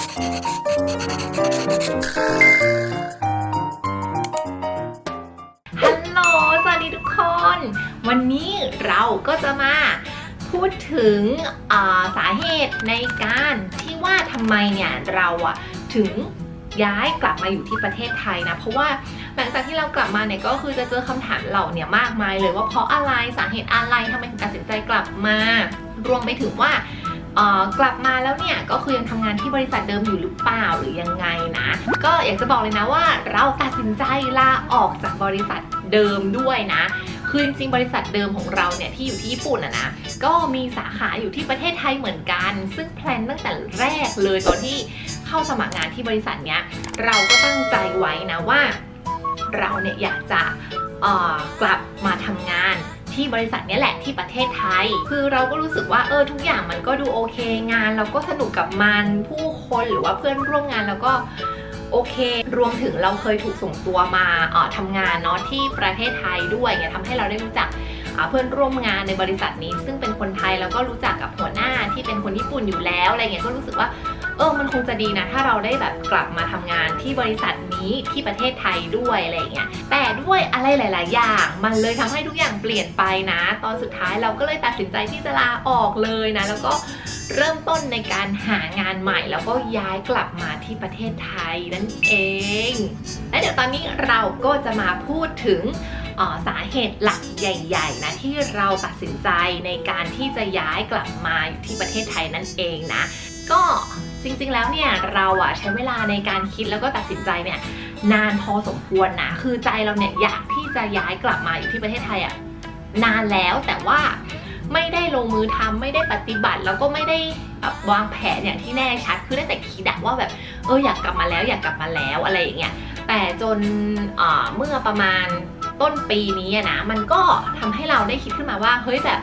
ฮัลโหล สวัสดีทุกคน วันนี้เราก็จะมาพูดถึงาสาเหตุในการที่ว่าทำไมเนี่ยเราอะถึงย้ายกลับมาอยู่ที่ประเทศไทยนะ เพราะว่าหลังจากที่เรากลับมาเนี่ยก็คือจะเจอคำถามเหล่าเนี่ยมากมายเลยว่าเพราะอะไรสาเหตุอะไรทำไมถึงตัดสินใจกลับมา รวมไปถึงว่า กลับมาแล้วเนี่ยก็คือยังทำงานที่บริษัทเดิมอยู่หรือเปล่าหรือยังไงนะ ก็อยากจะบอกเลยนะว่าเราตัดสินใจลาออกจากบริษัทเดิมด้วยนะคือจริงๆบริษัทเดิมของเราเนี่ยที่อยู่ที่ญี่ปุ่นอะนะก็มีสาขาอยู่ที่ประเทศไทยเหมือนกัน ซึ่งแพลนตั้งแต่แรกเลยตอนที่เข้าสมัครงานที่บริษัทเนี้ยเราก็ตั้งใจไว้นะว่า เราเนี่ยอยากจะกลับมาทำงาน ที่บริษัทนี้แหละที่ประเทศไทย คือเราก็รู้สึกว่าเออทุกอย่างมันก็ดูโอเคงาน เราก็สนุกกับมันผู้คนหรือว่าเพื่อนร่วมงานแล้วก็โอเค รวมถึงเราเคยถูกส่งตัวมาเอ่อทำงานเนาะที่ประเทศไทยด้วยเนี่ยทำให้เราได้รู้จักเพื่อนร่วมงานในบริษัทนี้ ซึ่งเป็นคนไทยแล้วก็รู้จักกับหัวหน้าที่เป็นคนญี่ปุ่นอยู่แล้วอะไรเงี้ยก็รู้สึกว่า เออมันคงจะดีนะ ถ้าเราได้แบบกลับมาทำงานที่บริษัทนี้ที่ประเทศไทยด้วยอะไรเงี้ยแต่ด้วยอะไรหลาย ๆ อย่าง มันเลยทำให้ทุกอย่างเปลี่ยนไปนะ ตอนสุดท้ายเราก็เลยตัดสินใจที่จะลาออกเลยนะ แล้วก็เริ่มต้นในการหางานใหม่ แล้วก็ย้ายกลับมาที่ประเทศไทยนั่นเอง และเดี๋ยวตอนนี้เราก็จะมาพูดถึงออสาเหตุหลักใหญ่ๆนะที่เราตัดสินใจในการที่จะย้ายกลับมาอยู่ที่ประเทศไทยนั่นเองนะ ก็ จริงๆแล้วเนี่ยเราอะใช้เวลาในการคิดแล้วก็ตัดสินใจเนี่ยนานพอสมควรนะ คือใจเราเนี่ยอยากที่จะย้ายกลับมาอยู่ที่ประเทศไทยอะนานแล้วแต่ว่าไม่ได้ลงมือทำไม่ได้ปฏิบัติ แล้วก็ไม่ได้แบบวางแผนอย่างที่แน่ชัดคือได้แต่คิดว่าแบบเอออยากกลับมาแล้วอยากกลับมาแล้วอะไรอย่างเงี้ยแต่จนเมื่อประมาณต้นปีนี้นะมันก็ทำให้เราได้คิดขึ้นมาว่าเฮ้ยแบบ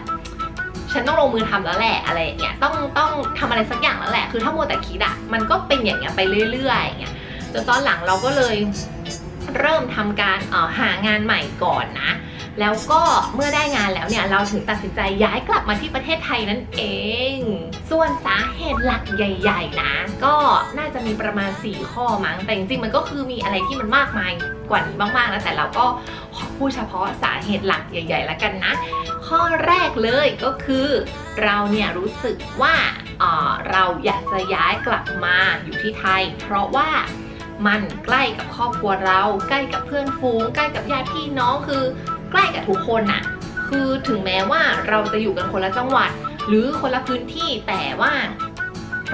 ฉันต้องลงมือทำแล้วแหละอะไรอย่างเงี้ยต้องต้องทำอะไรสักอย่างแล้วแหละ คือถ้ามัวแต่คิดอะมันก็เป็นอย่างเงี้ยไปเรื่อยๆอย่างเงี้ยจนตอนหลังเราก็เลยเริ่มทำการอ่อหางานใหม่ก่อนนะ แล้วก็เมื่อได้งานแล้วเนี่ยเราถึงตัดสินใจย้ายกลับมาที่ประเทศไทยนั่นเอง ส่วนสาเหตุหลักใหญ่ ๆ นะ ก็น่าจะมีประมาณ 4 ข้อมั้งแต่จริงๆมันก็คือมีอะไรที่มันมากมายกว่านี้มากๆนะแต่เราก็ขอพูดเฉพาะสาเหตุหลักใหญ่ ๆ แล้วกันนะ ข้อแรกเลยก็คือ เราเนี่ยรู้สึกว่าเออเราอยากจะย้ายกลับมาอยู่ที่ไทย เพราะว่ามันใกล้กับครอบครัวเรา ใกล้กับเพื่อนฝูง ใกล้กับญาติพี่น้องคือ ใกล้กับทุกคนน่ะ คือถึงแม้ว่าเราจะอยู่กันคนละจังหวัด หรือคนละพื้นที่แต่ว่า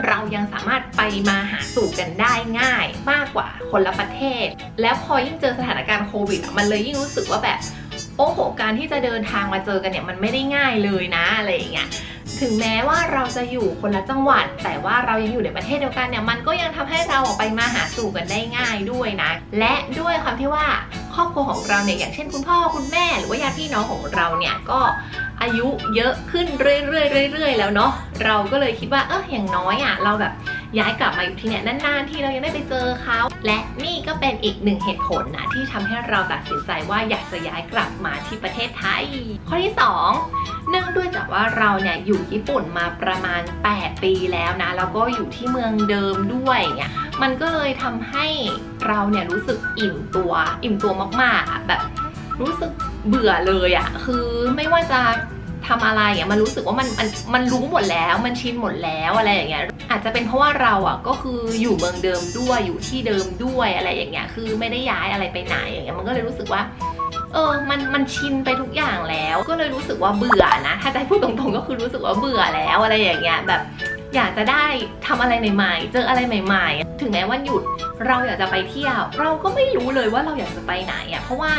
เรายังสามารถไปมาหาสู่กันได้ง่าย มากกว่าคนละประเทศ แล้วพอยิ่งเจอสถานการณ์โควิด มันเลยยิ่งรู้สึกว่าแบบ โอ้โห การที่จะเดินทางมาเจอกันเนี่ยมันไม่ได้ง่ายเลยนะอะไรอย่างเงี้ยถึงแม้ว่าเราจะอยู่คนละจังหวัด แต่ว่าเรายังอยู่ในประเทศเดียวกันเนี่ยมันก็ยังทำให้เราออกไปมาหาสู่กันได้ง่ายด้วยนะ และด้วยความที่ว่าครอบครัวของเราเนี่ยอย่างเช่นคุณพ่อคุณแม่หรือว่าญาติพี่น้องของเราเนี่ยก็ อายุเยอะขึ้นเรื่อยๆเรื่อยๆแล้วเนาะเราก็เลยคิดว่าเอออย่างน้อยอะเราแบบย้ายกลับมาอยู่ที่เนี่ยนานๆที่เรายังได้ไปเจอเขาและนี่ก็เป็นอีกหนึ่งเหตุผลนะที่ทำให้เราตัดสินใจว่าอยากจะย้ายกลับมาที่ประเทศไทย ข้อที่ 2 เนื่องด้วยจากว่าเราเนี่ยอยู่ญี่ปุ่นมาประมาณ 8 ปีแล้วนะแล้วก็อยู่ที่เมืองเดิมด้วยเนี่ยมันก็เลยทำให้เราเนี่ยรู้สึกอิ่มตัว อิ่มตัวมากๆแบบรู้สึกเบื่อเลยอะคือไม่ว่าจะ ทำอะไรอะมันรู้สึกว่ามันมันมันรู้หมดแล้วมันชินหมดแล้วอะไรอย่างเงี้ยอาจจะเป็นเพราะว่าเราอะก็คืออยู่เมืองเดิมด้วยอยู่ที่เดิมด้วยอะไรอย่างเงี้ยคือไม่ได้ย้ายอะไรไปไหนอย่างเงี้ยมันก็เลยรู้สึกว่าเออ มัน มันชินไปทุกอย่างแล้ว ก็เลยรู้สึกว่าเบื่อนะ ถ้าจะให้พูดตรงๆ ก็คือรู้สึกว่าเบื่อแล้วอะไรอย่างเงี้ย แบบ อยากจะได้ทำอะไรใหม่ ๆ เจออะไรใหม่ ๆ ถึงแม้วันหยุดเราอยากจะไปเที่ยว เราก็ไม่รู้เลยว่าเราอยากจะไปไหนอะ เพราะว่า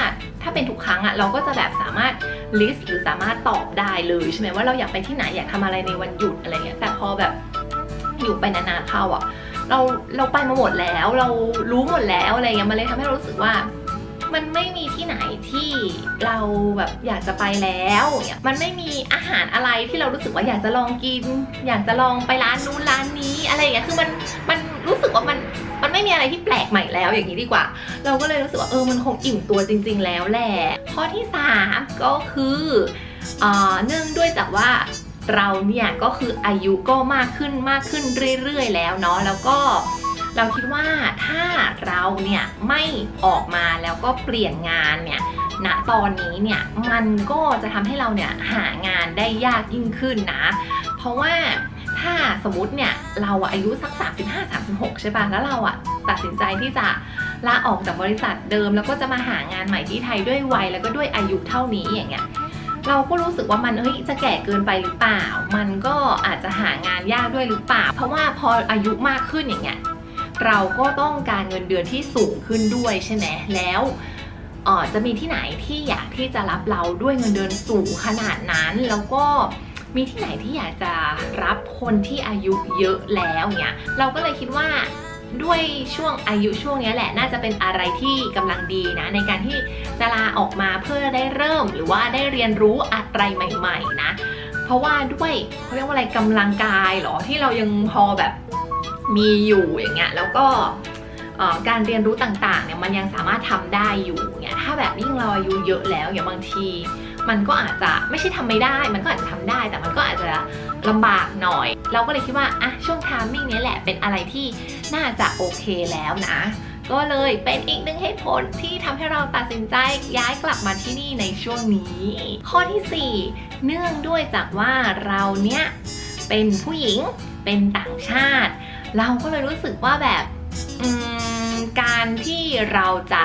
ถ้าเป็นทุกครั้งอะ เราก็จะแบบสามารถ ลิสต์หรือสามารถตอบได้เลยใช่ไหมว่าเราอยากไปที่ไหนอยากทำอะไรในวันหยุดอะไรเงี้ยแต่พอแบบอยู่ไปนานๆเข้าอะ เราเราไปมาหมดแล้ว เรารู้หมดแล้วอะไรเงี้ยมันเลยทำให้เรารู้สึกว่ามันไม่มีที่ไหนที่เราแบบอยากจะไปแล้วเนี่ยมันไม่มีอาหารอะไรที่เรารู้สึกว่าอยากจะลองกิน อยากจะลองไปร้านนู้นร้านนี้อะไรอย่างเงี้ย คือมันมัน ไม่มีอะไรที่แปลกใหม่แล้วอย่างนี้ดีกว่า เราก็เลยรู้สึกว่าเออมันคงอิ่มตัวจริง ๆ แล้วแหละข้อที่3ก็คือเอ่อเนื่องด้วยจากว่าเราเนี่ยก็คืออายุก็มากขึ้นมากขึ้นเรื่อยๆ แล้วเนาะแล้วก็เราคิดว่าถ้าเราเนี่ยไม่ออกมาแล้วก็เปลี่ยนงานเนี่ยณตอนนี้เนี่ยมันก็จะทำให้เราเนี่ยหางานได้ยากยิ่งขึ้นนะ เพราะว่า ถ้าสมมติเนี่ยเราอะอายุสัก 35-36 ใช่ป่ะ แล้วเราอะตัดสินใจที่จะลาออกจากบริษัทเดิม แล้วก็จะมาหางานใหม่ที่ไทยด้วยวัยแล้วก็ด้วยอายุเท่านี้อย่างเงี้ยเราก็รู้สึกว่ามันเฮ้ยจะแก่เกินไปหรือเปล่า มันก็อาจจะหางานยากด้วยหรือเปล่า เพราะว่าพออายุมากขึ้นอย่างเงี้ยเราก็ต้องการเงินเดือนที่สูงขึ้นด้วยใช่ไหมแล้วอ่อจะมีที่ไหนที่อยากที่จะรับเราด้วยเงินเดือนสูงขนาดนั้นแล้วก็ มีที่ไหนที่อยากจะรับคนที่อายุเยอะแล้วเนี่ยเราก็เลยคิดว่าด้วยช่วงอายุช่วงนี้แหละ น่าจะเป็นอะไรที่กำลังดีนะ ในการที่จะลาออกมาเพื่อได้เริ่มหรือว่าได้เรียนรู้อะไรใหม่ ๆ นะ เพราะว่าด้วยเขาเรียกว่าอะไรกำลังกายเหรอที่เรายังพอแบบมีอยู่อย่างเงี้ยแล้วก็การเรียนรู้ต่างๆเนี่ยมันยังสามารถทำได้อยู่เนี่ยถ้าแบบยิ่งเราอายุเยอะแล้วอย่างบางที มันก็อาจจะไม่ใช่ทำไม่ได้ มันก็อาจจะทำได้ แต่มันก็อาจจะลำบากหน่อย เราก็เลยคิดว่าอะช่วงทามมิ่งนี้แหละเป็นอะไรที่น่าจะโอเคแล้วนะก็เลยเป็นอีกหนึ่งเหตุผลที่ทำให้เราตัดสินใจย้ายกลับมาที่นี่ในช่วงนี้ ข้อที่ 4 เนื่องด้วยจากว่าเราเนี่ยเป็นผู้หญิงเป็นต่างชาติ เราก็เลยรู้สึกว่าแบบการที่เราจะ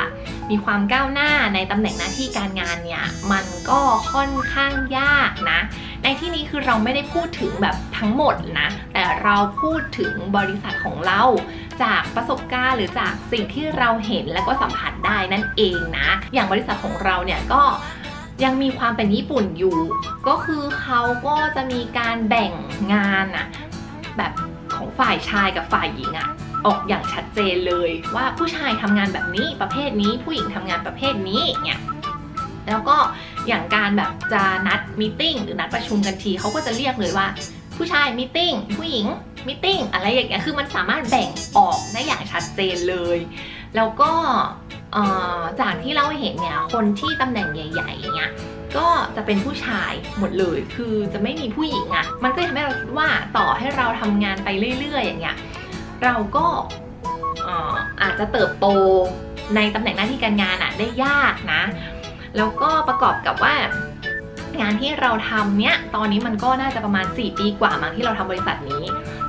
มีความก้าวหน้าในตำแหน่งหน้าที่การงานเนี่ยมันก็ค่อนข้างยากนะ ในที่นี้คือเราไม่ได้พูดถึงแบบทั้งหมดนะ แต่เราพูดถึงบริษัทของเรา จากประสบการณ์หรือจากสิ่งที่เราเห็นและก็สัมผัสได้นั่นเองนะ อย่างบริษัทของเราเนี่ยก็ยังมีความเป็นญี่ปุ่นอยู่ ก็คือเขาก็จะมีการแบ่งงานอะแบบของฝ่ายชายกับฝ่ายหญิงอะ ออกอย่างชัดเจนเลยว่าผู้ชายทำงานแบบนี้ประเภทนี้ผู้หญิงทำงานประเภทนี้เนี่ยแล้วก็อย่างการแบบจะนัดมีติ้งหรือนัดประชุมกันทีเขาก็จะเรียกเลยว่า ผู้ชายมีติ้งผู้หญิงมีติ้งอะไรอย่างเงี้ยคือมันสามารถแบ่งออกได้อย่างชัดเจนเลย แล้วก็จากที่เราเห็นเนี่ยคนที่ตำแหน่งใหญ่ๆเนี่ยก็จะเป็นผู้ชายหมดเลย คือจะไม่มีผู้หญิงอะ่ะ มันก็ทำให้เราคิดว่าต่อให้เราทำงานไปเรื่อยๆ อย่างเงี้ย เราก็อาจจะเติบโตในตำแหน่งหน้าที่การงานอะ่ะได้ยากนะ แล้วก็ประกอบกับว่างานที่เราทำเนี้ยตอนนี้มันก็น่าจะประมาณ 4 ปีกว่ามั้งที่เราทำบริษัทนี้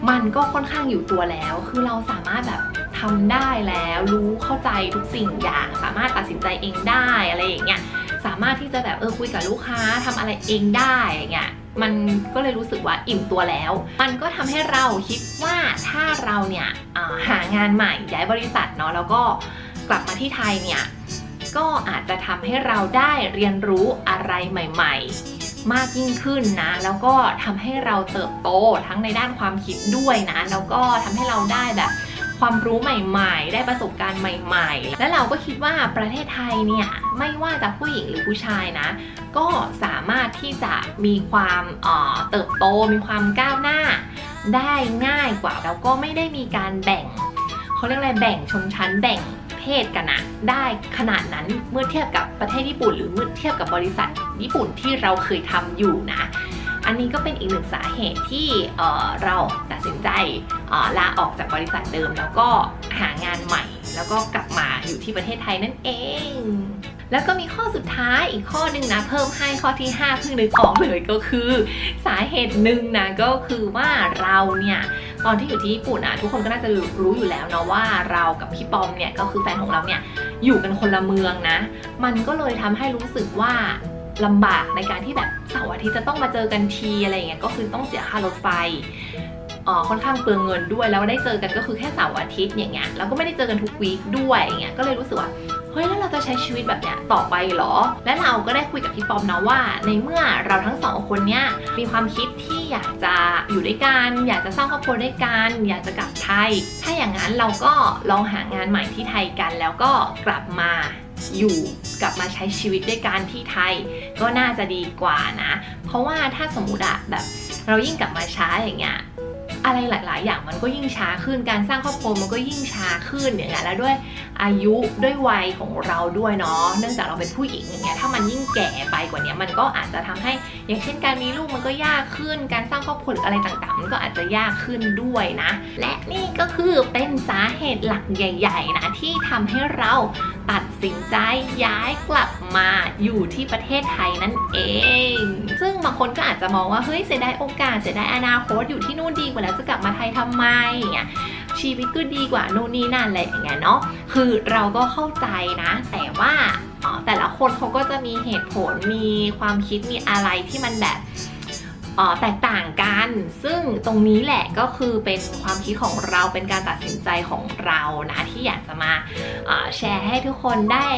มันก็ค่อนข้างอยู่ตัวแล้ว คือเราสามารถแบบทำได้แล้ว รู้เข้าใจทุกสิ่งอย่าง สามารถตัดสินใจเองได้อะไรอย่างเงี้ยสามารถที่จะแบบเออคุยกับลูกค้าทำอะไรเองได้อย่างเงี้ย มันก็เลยรู้สึกว่าอิ่มตัวแล้ว มันก็ทำให้เราคิดว่าถ้าเราเนี่ยหางานใหม่ย้ายบริษัทเนาะแล้วก็กลับมาที่ไทยเนี่ยก็อาจจะทำให้เราได้เรียนรู้อะไรใหม่ ๆ มากยิ่งขึ้นนะ แล้วก็ทำให้เราเติบโตทั้งในด้านความคิดด้วยนะ แล้วก็ทำให้เราได้แบบ ความรู้ใหม่ ๆ ได้ประสบการณ์ใหม่ ๆ และเราก็คิดว่าประเทศไทยเนี่ยไม่ว่าจะผู้หญิงหรือผู้ชายนะ ก็สามารถที่จะมีความเติบโตมีความก้าวหน้า ได้ง่ายกว่าแล้วก็ไม่ได้มีการแบ่งเขาเรียกอะไรแบ่งชนชั้นแบ่งเพศกันอะได้ขนาดนั้นเมื่อเทียบกับประเทศญี่ปุ่น หรือเมื่อเทียบกับบริษัทญี่ปุ่นที่เราเคยทำอยู่นะ อันนี้ก็เป็นอีกหนึ่งสาเหตุที่เเราตัดสินใจลาออกจากบริษัทเดิม แล้วก็หางานใหม่ แล้วก็กลับมาอยู่ที่ประเทศไทยนั่นเอง แล้วก็มีข้อสุดท้ายอีกข้อหนึ่งนะเพิ่มให้ข้อที่ 5 เพิ่งนึกออกเลยก็คือ สาเหตุหนึ่งนะก็คือว่าเราเนี่ยตอนที่อยู่ที่ญี่ปุ่นอะทุกคนก็น่าจะรู้อยู่แล้วเนาะว่าเรากับพี่ปอมเนี่ยก็คือแฟนของเราเนี่ยอยู่กันคนละเมืองนะ มันก็เลยทำให้รู้สึกว่า ลำบากในการที่แบบเสาร์อาทิตย์จะต้องมาเจอกันทีอะไรอย่างเงี้ยก็คือต้องเสียค่ารถไฟออค่อนข้างเปลืองเงินด้วยแล้วได้เจอกันก็คือแค่เสาร์อาทิตย์อย่างเงี้ยแล้วก็ไม่ได้เจอกันทุกวีคด้วยอย่างเงี้ยก็เลยรู้สึกว่าเฮ้ยแล้วเราจะใช้ชีวิตแบบเนี้ยต่อไปเหรอ และเราก็ได้คุยกับพี่ปอมนะว่า ในเมื่อเราทั้งสองคนเนี้ยมีความคิดที่อยากจะอยู่ด้วยกันอยากจะสร้างครอบครัวด้วยกันอยากจะกลับไทย ถ้าอย่างนั้นเราก็ลองหางานใหม่ที่ไทยกันแล้วก็กลับมา อยู่กลับมาใช้ชีวิตด้วยกันที่ไทยก็น่าจะดีกว่านะ เพราะว่าถ้าสมมติอะแบบเรายิ่งกลับมาช้าอย่างเงี้ยอะไรหลาย ๆ อย่างมันก็ยิ่งช้าขึ้นการสร้างครอบครัวมันก็ยิ่งช้าขึ้นอย่างเงี้ยแล้วด้วย อายุด้วยวัยของเราด้วยเนาะเนื่องจากเราเป็นผู้หญิงอย่างเงี้ยถ้ามันยิ่งแก่ไปกว่านี้มันก็อาจจะทำให้ อย่างเช่นการมีลูกมันก็ยากขึ้น การสร้างครอบครัวหรืออะไรต่างๆ มันก็อาจจะยากขึ้นด้วยนะ และนี่ก็คือเป็นสาเหตุหลักใหญ่ ๆ นะ ที่ทำให้เราตัดสินใจย้ายกลับมาอยู่ที่ประเทศไทยนั่นเอง ซึ่งบางคนก็อาจจะมองว่าเฮ้ยเสียดายโอกาสเสียดายอนาคตอยู่ที่นู่นดีกว่าแล้วจะกลับมาไทยทำไมอย่างเงี้ย ชีวิตก็ดีกว่านู่นนี่นั่นอะไรอย่างเงี้ยเนาะคือเราก็เข้าใจนะ แต่ว่าอ๋อแต่ละคนเขาก็จะมีเหตุผลมีความคิดมีอะไรที่มันแบบ แตกต่างกัน ซึ่งตรงนี้แหละก็คือเป็นความคิดของเราเป็นการตัดสินใจของเรานะ ที่อยากจะมาแชร์ให้ทุกคนได้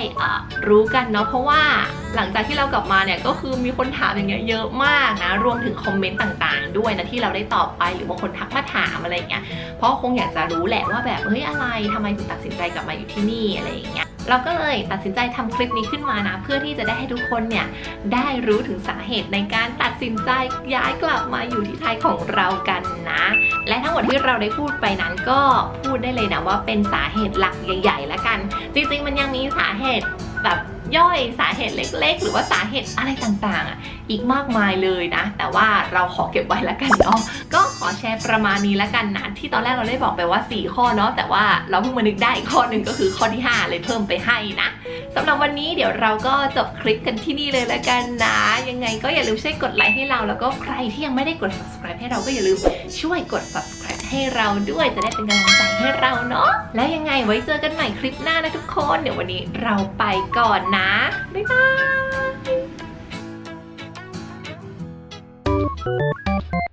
รู้กันเนาะเพราะว่าหลังจากที่เรากลับมาเนี่ยก็คือมีคนถามอย่างเงี้ยเยอะมากนะ รวมถึงคอมเมนต์ต่างๆ ด้วยนะที่เราได้ตอบไปหรือบางคนทักมาถามอะไรอย่างเงี้ยเพราะคงอยากจะรู้แหละว่าแบบเฮ้ยอะไรทำไมถึงตัดสินใจกลับมาอยู่ที่นี่อะไรอย่างเงี้ยเราก็เลยตัดสินใจทำคลิปนี้ขึ้นมานะ เพื่อที่จะได้ให้ทุกคนเนี่ยได้รู้ถึงสาเหตุในการตัดสินใจย้ายกลับมาอยู่ที่ไทยของเรากันนะ และทั้งหมดที่เราได้พูดไปนั้นก็พูดได้เลยนะว่าเป็นสาเหตุหลักใหญ่ ๆ แล้วกัน จริงๆมันยังมีสาเหตุ แบบย่อยสาเหตุเล็ก ๆ หรือว่าสาเหตุอะไรต่างๆอะอีกมากมายเลยนะ แต่ว่าเราขอเก็บไว้ล้วกันเนาะก็ขอแชร์ประมาณนี้ล้วกันนะที่ตอนแรกเราได้บอกไปว่า 4 ข้อเนาะแต่ว่าเราเพิ่งมานึกได้อีกข้อหนึ่งก็คือข้อที่ 5 เลยเพิ่มไปให้นะสำหรับวันนี้เดี๋ยวเราก็จบคลิปกันที่นี่เลยล้วกันนะ ยังไงก็อย่าลืมช่วยกดไลค์ให้เราแล้วก็ใครที่ยังไม่ได้กด subscribe ให้เราก็อย่าลืมช่วยกด subscribe ให้เราด้วยจะได้เป็นกำลังใจให้เราเนาะแล้วยังไงไว้เจอกันใหม่คลิปหน้านะทุกคน เดี๋ยววันนี้เราไปก่อนนะ บ๊ายบาย